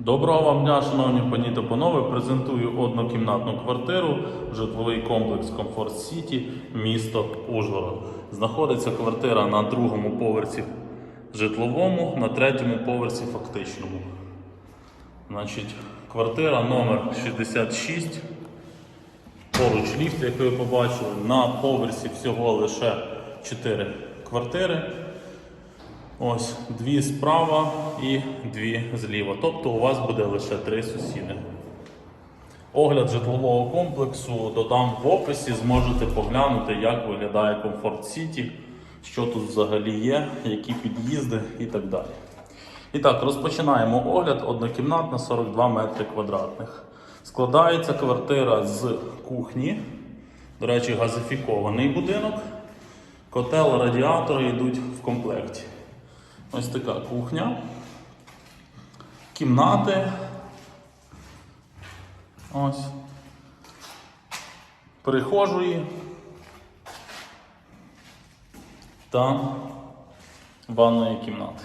Доброго вам дня, шановні пані та панове. Презентую однокімнатну квартиру, житловий комплекс Комфорт Сіті, місто Ужгород. Знаходиться квартира на другому поверсі житловому, на третьому поверсі фактичному. Значить, квартира номер 66. Поруч ліфт, як ви побачили, на поверсі всього лише 4 квартири. Ось дві справа і дві зліва. Тобто у вас буде лише три сусіди. Огляд житлового комплексу додам в описі, зможете поглянути, як виглядає Комфорт Сіті, що тут взагалі є, які під'їзди і так далі. І так, розпочинаємо огляд. Однокімнатна 42 метри квадратних. Складається квартира з кухні. До речі, газифікований будинок. Котел, радіатори йдуть в комплекті. Ось така кухня. Кімнати. Ось. Прихожої. Та ванної кімнати.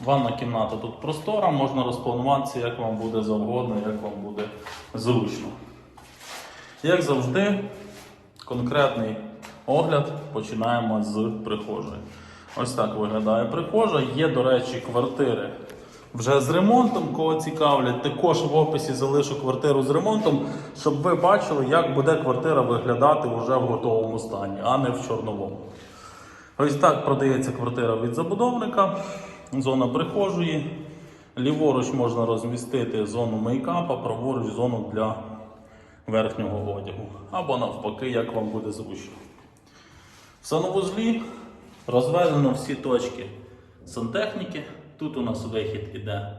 Ванна кімната тут простора, можна розплануватися, як вам буде завгодно, як вам буде зручно. Як завжди, конкретний огляд починаємо з прихожої. Ось так виглядає прихожа. Є, до речі, квартири вже з ремонтом, кого цікавлять. Також в описі залишу квартиру з ремонтом, щоб ви бачили, як буде квартира виглядати вже в готовому стані, а не в чорновому. Ось так продається квартира від забудовника, зона прихожої. Ліворуч можна розмістити зону мейкапа, праворуч зону для верхнього одягу. Або навпаки, як вам буде зручно. В санвузлі розведено всі точки сантехніки. Тут у нас вихід іде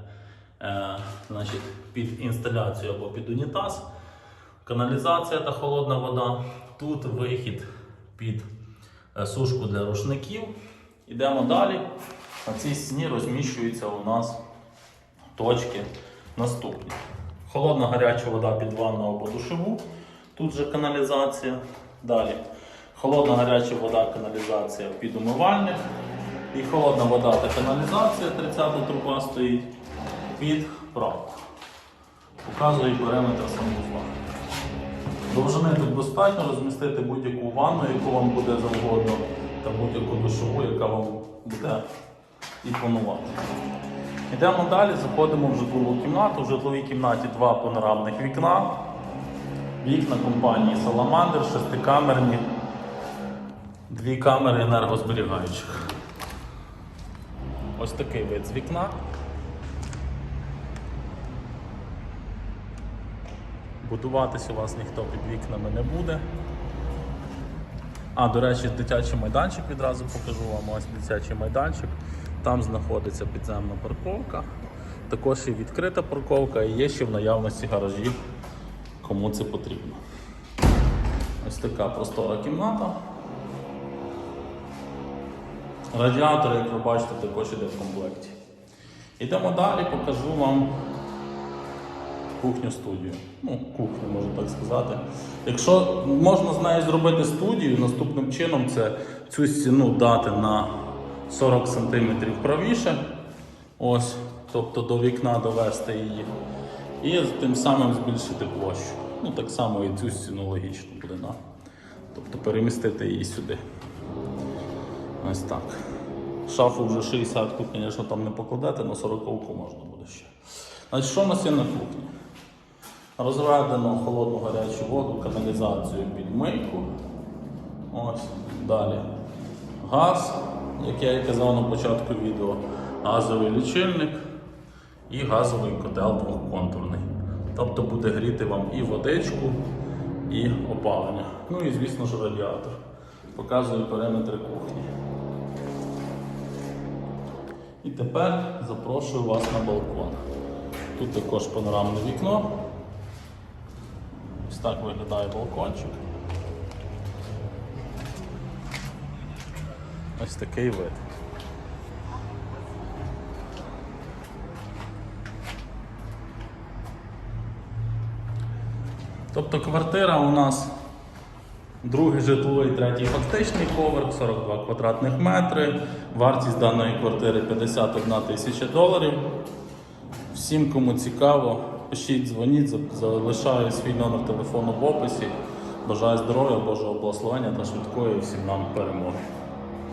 е, значить, під інсталяцію або під унітаз, каналізація та холодна вода. Тут вихід під е, сушку для рушників. Ідемо далі. На цій стіні розміщуються у нас точки наступні. Холодна гаряча вода під ванну або душеву. Тут же каналізація. Далі. Холодна гаряча вода, каналізація під умивальник. І холодна вода та каналізація, 30 труба стоїть під правку. Показує периметр санвузла. Довжини тут достатньо розмістити будь-яку ванну, яку вам буде завгодно, та будь-яку душову, яка вам буде імпонувати. Йдемо далі, заходимо в житлову кімнату. В житловій кімнаті два панорамних вікна. Вікна компанії Salamander, шестикамерні, дві камери енергозберігаючих. Ось такий вид з вікна. Будуватися у вас ніхто під вікнами не буде. А, до речі, дитячий майданчик відразу покажу вам. Ось дитячий майданчик. Там знаходиться підземна парковка. Також і відкрита парковка і є ще в наявності гаражі, кому це потрібно. Ось така простора кімната. Радіатор, як ви бачите, також іде в комплекті. Йдемо далі, покажу вам кухню студію. Ну, кухню, можу так сказати. Якщо можна з нею зробити студію, наступним чином це цю стіну дати на 40 см правіше. Ось, тобто до вікна довести її. І тим самим збільшити площу. Ну, так само і цю стіну логічно буде. Да? Тобто перемістити її сюди. Ось так. Шафу вже 60 ку звісно, там не покладете, але 40-ку можна буде ще. Значить, що в нас є на кухні? Розведено холодну гарячу воду, каналізацію під мийку. Ось, далі. Газ, як я і казав на початку відео, газовий лічильник і газовий котел двохконтурний. Тобто буде гріти вам і водичку, і опалення. Ну і звісно ж радіатор. Показую периметр кухні. І тепер запрошую вас на балкон. Тут також панорамне вікно. Ось так виглядає балкончик. Ось такий вид. Тобто квартира у нас другий житловий, третій фактичний поверх, 42 квадратних метри. Вартість даної квартири 51 тисяча доларів. Всім, кому цікаво, пишіть, дзвоніть, залишаю свій номер телефону в описі. Бажаю здоров'я, Божого благословення та швидкої всім нам перемоги.